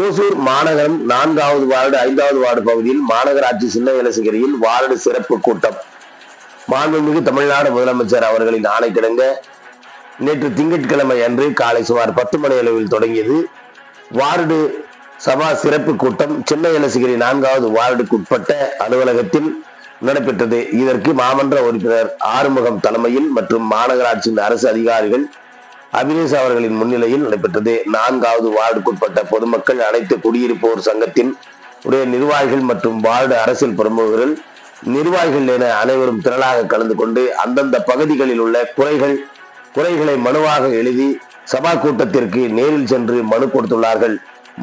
ஓசூர் மாநகரம் நான்காவது வார்டு ஐந்தாவது வார்டு பகுதியில் மாநகராட்சி சின்ன இலசிகரியில் வார்டு சிறப்பு கூட்டம். மாண்புமிகு தமிழ்நாடு முதலமைச்சர் அவர்களின் ஆணை கிடங்க. நேற்று திங்கட்கிழமை அன்று காலை சுமார் பத்து மணி அளவில் தொடங்கியது. வார்டு சபா சிறப்பு கூட்டம் சின்ன இலசிகிரி நான்காவது வார்டுக்குட்பட்ட அலுவலகத்தில் நடைபெற்றது. இதற்கு மாமன்ற உறுப்பினர் ஆறுமுகம் தலைமையில் மற்றும் மாநகராட்சியின் அரசு அதிகாரிகள் அபினேஷ் அவர்களின் முன்னிலையில் நடைபெற்றது. நான்காவது வார்டுக்குட்பட்ட பொதுமக்கள் அனைத்து குடியிருப்போர் சங்கத்தின் உடைய நிர்வாகிகள் மற்றும் வார்டு அரசியல் பிரமுகர்கள் நிர்வாகிகள் என அனைவரும் திரளாக கலந்து கொண்டு அந்தந்த பகுதிகளில் உள்ள குறைகள் குறைகளை மனுவாக எழுதி சபா கூட்டத்திற்கு நேரில் சென்று மனு கொடுத்துள்ளார்கள்.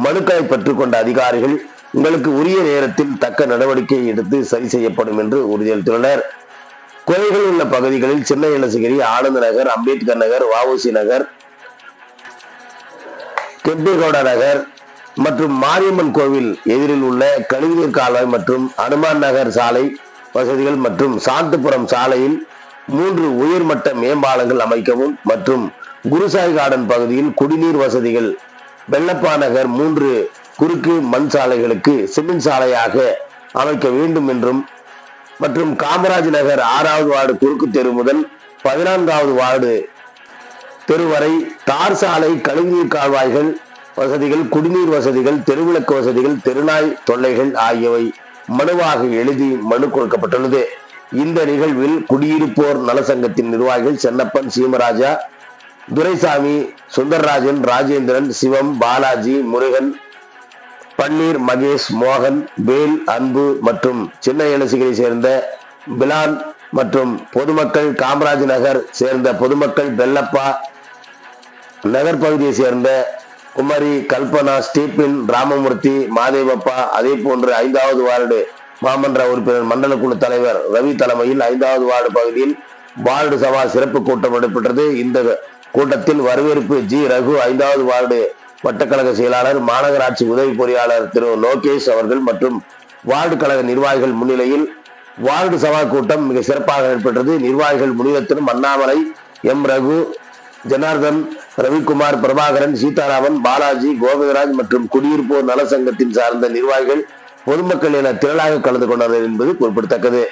மனுக்களை பெற்றுக்கொண்ட அதிகாரிகள் உங்களுக்கு உரிய நேரத்தில் தக்க நடவடிக்கை எடுத்து சரி செய்யப்படும் என்று உறுதியளித்துள்ளனர். குறைகள் உள்ள பகுதிகளில் சின்ன இலசகிரி ஆனந்த நகர் அம்பேத்கர் நகர் வஉசி நகர் கெம்பேகவுடா நகர் மற்றும் மாரியம்மன் கோவில் எதிரில் உள்ள கழிவுநீர் கால்வாய் மற்றும் அனுமான் நகர் சாலை வசதிகள் மற்றும் சாந்தபுரம் சாலையில் மூன்று உயர்மட்ட மேம்பாலங்கள் அமைக்கவும் மற்றும் குருசாய் கார்டன் பகுதியில் குடிநீர் வசதிகள் வெள்ளப்பா நகர் மூன்று குறுக்கு மண் சாலைகளுக்கு சிமெண்ட் சாலையாக அமைக்க வேண்டும் என்றும் மற்றும் காமராஜ் நகர் ஆறாவது வார்டு குறுக்கு தெரு முதல் பதினான்காவது வார்டு தெருவரை தார் சாலை கழிவுநீர் கால்வாய்கள் வசதிகள் குடிநீர் வசதிகள் தெருவிளக்கு வசதிகள் தெருநாய் தொல்லைகள் ஆகியவை மனுவாக எழுதி மனு கொடுக்கப்பட்டுள்ளது. இந்த நிகழ்வில் குடியிருப்போர் நலசங்கத்தின் நிர்வாகிகள் சென்னப்பன் சீமராஜா துரைசாமி சுந்தரராஜன் ராஜேந்திரன் சிவம் பாலாஜி முருகன் பன்னீர் மகேஷ் மோகன் வேல் அன்பு மற்றும் சின்ன இலசிகளை சேர்ந்த பிலான் மற்றும் பொதுமக்கள் காமராஜ் நகர் சேர்ந்த பொதுமக்கள் பெல்லப்பா நகர் பகுதியை சேர்ந்த குமரி கல்பனா ஸ்டீபின் ராமமூர்த்தி மாதேவப்பா அதே போன்று ஐந்தாவது வார்டு மாமன்ற உறுப்பினர் மண்டல குழு தலைவர் ரவி தலைமையில் ஐந்தாவது வார்டு பகுதியில் வார்டு சபா சிறப்பு கூட்டம் நடைபெற்றது. இந்த கூட்டத்தில் வரவேற்பு ஜி ரகு ஐந்தாவது வார்டு வட்டக்கழக செயலாளர் மாநகராட்சி உதவி பொறியாளர் திரு லோகேஷ் அவர்கள் மற்றும் வார்டு கழக நிர்வாகிகள் முன்னிலையில் வார்டு சபா கூட்டம் மிக சிறப்பாக நடைபெற்றது. நிர்வாகிகள் முனிரத்தினம் அண்ணாமலை எம் ரகு ஜனார்தன் ரவிக்குமார் பிரபாகரன் சீதாராமன் பாலாஜி கோவிந்தராஜ் மற்றும் குடியிருப்போர் நல சங்கத்தின் சார்ந்த நிர்வாகிகள் பொதுமக்கள் என திரளாக கலந்து கொண்டனர் என்பது குறிப்பிடத்தக்கது.